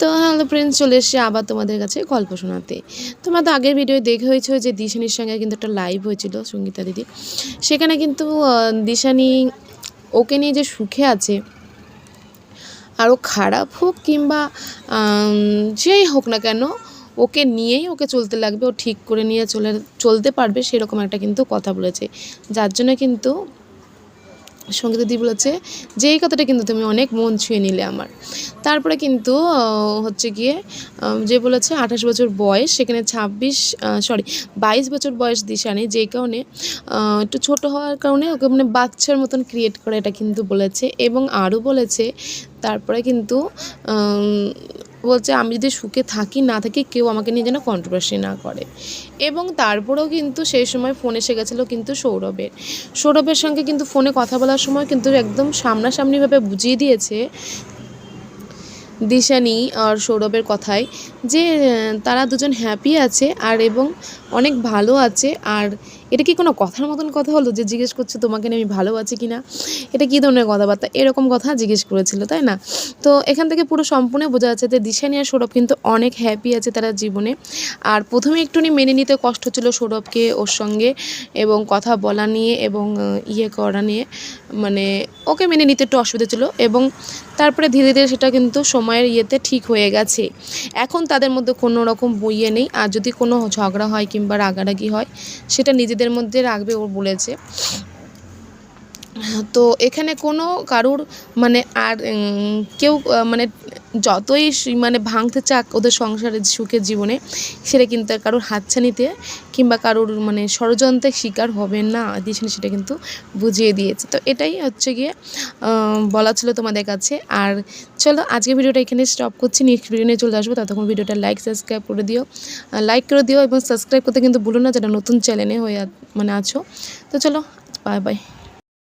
তো hello friends চলে এসেছি আবার তোমাদের কাছে গল্প শোনাতে। তোমরা তো আগের ভিডিও দেখে হয়েছে যে দিশানির সঙ্গে কিন্তু একটা লাইভ হয়েছিল, সঙ্গীতা দিদি। সেখানে কিন্তু দিশানি ওকে নিয়ে যে সুখে আছে আরও খারাপ হোক কিংবা যেই হোক না কেন, ওকে নিয়েই ওকে চলতে লাগবে, ও ঠিক করে নিয়ে চলে, চলতে পারবে, সেরকম একটা কিন্তু কথা বলেছে। যার জন্য কিন্তু সঙ্গীতা দিদি বলেছে যে এই কথাটা কিন্তু তুমি অনেক মন ছুঁয়ে নিলে আমার। তারপরে কিন্তু হচ্ছে গিয়ে যে বলেছে আঠাশ বছর বয়স, সেখানে ছাব্বিশ সরি বাইশ বছর বয়স দিশানি যেই কারণে একটু ছোট হওয়ার কারণে ওকে মানে বাচ্চার মতন ক্রিয়েট করে এটা কিন্তু বলেছে এবং আরও বলেছে। তারপরে কিন্তু বলছে, আমি যদি সুখে থাকি, না থাকি কেউ আমাকে নিয়ে যেন কন্ট্রোভার্সি না করে। এবং তারপরেও কিন্তু সেই সময় ফোন এসে গেছিল কিন্তু সৌরভের। সৌরভের সঙ্গে কিন্তু ফোনে কথা বলার সময় কিন্তু একদম সামনাসামনিভাবে বুঝিয়ে দিয়েছে দিশানি আর সৌরভের কথায় যে তারা দুজন হ্যাপি আছে আর এবং অনেক ভালো আছে। আর এটা কি কোনো কথার মতন কথা হলো যে জিজ্ঞেস করছে তোমাকে নিয়ে আমি ভালো আছি কি না এটা কী ধরনের কথাবার্তা? এরকম কথা জিজ্ঞেস করেছিল, তাই না? তো এখান থেকে পুরো সম্পূর্ণ বোঝা যাচ্ছে যে দিশানি আর সৌরভ কিন্তু অনেক হ্যাপি আছে তারা জীবনে। আর প্রথমে একটুনি মেনে নিতে কষ্ট ছিল সৌরভকে ওর সঙ্গে এবং কথা বলা নিয়ে এবং ইয়ে করা নিয়ে। মানে ওকে মেনে নিতে একটু অসুবিধা ছিল এবং তারপরে ধীরে ধীরে সেটা কিন্তু সময়ের ইয়েতে ঠিক হয়ে গেছে। এখন তাদের মধ্যে কোনো রকম বইয়ে নেই। আর যদি কোনো ঝগড়া হয় কিংবা রাগারাগি হয়, সেটা নিজেদের মধ্যে রাখবে ও বলেছে। তো এখানে কোনো কারুর মানে আর কেউ মানে যতই মানে ভাঙতে চাক ওদের সংসারের সুখের জীবনে, সেটা কিন্তু কারোর হাতছানিতে কিংবা কারোর মানে ষড়যন্ত্রের শিকার হবে না দিয়েছেন সেটা কিন্তু বুঝিয়ে দিয়েছে। তো এটাই হচ্ছে গিয়ে বলা ছিল তোমাদের কাছে। আর চলো আজকে ভিডিওটা এখানে স্টপ করছি। নেক্সট ভিডিও নিয়ে চলে আসব। ততক্ষণ ভিডিওটা লাইক সাবস্ক্রাইব করে দিও। লাইক করে দিও এবং সাবস্ক্রাইব করতে কিন্তু ভুলো না, যারা নতুন চ্যানেলে হয়ে মানে আছো। তো চলো বাই বাই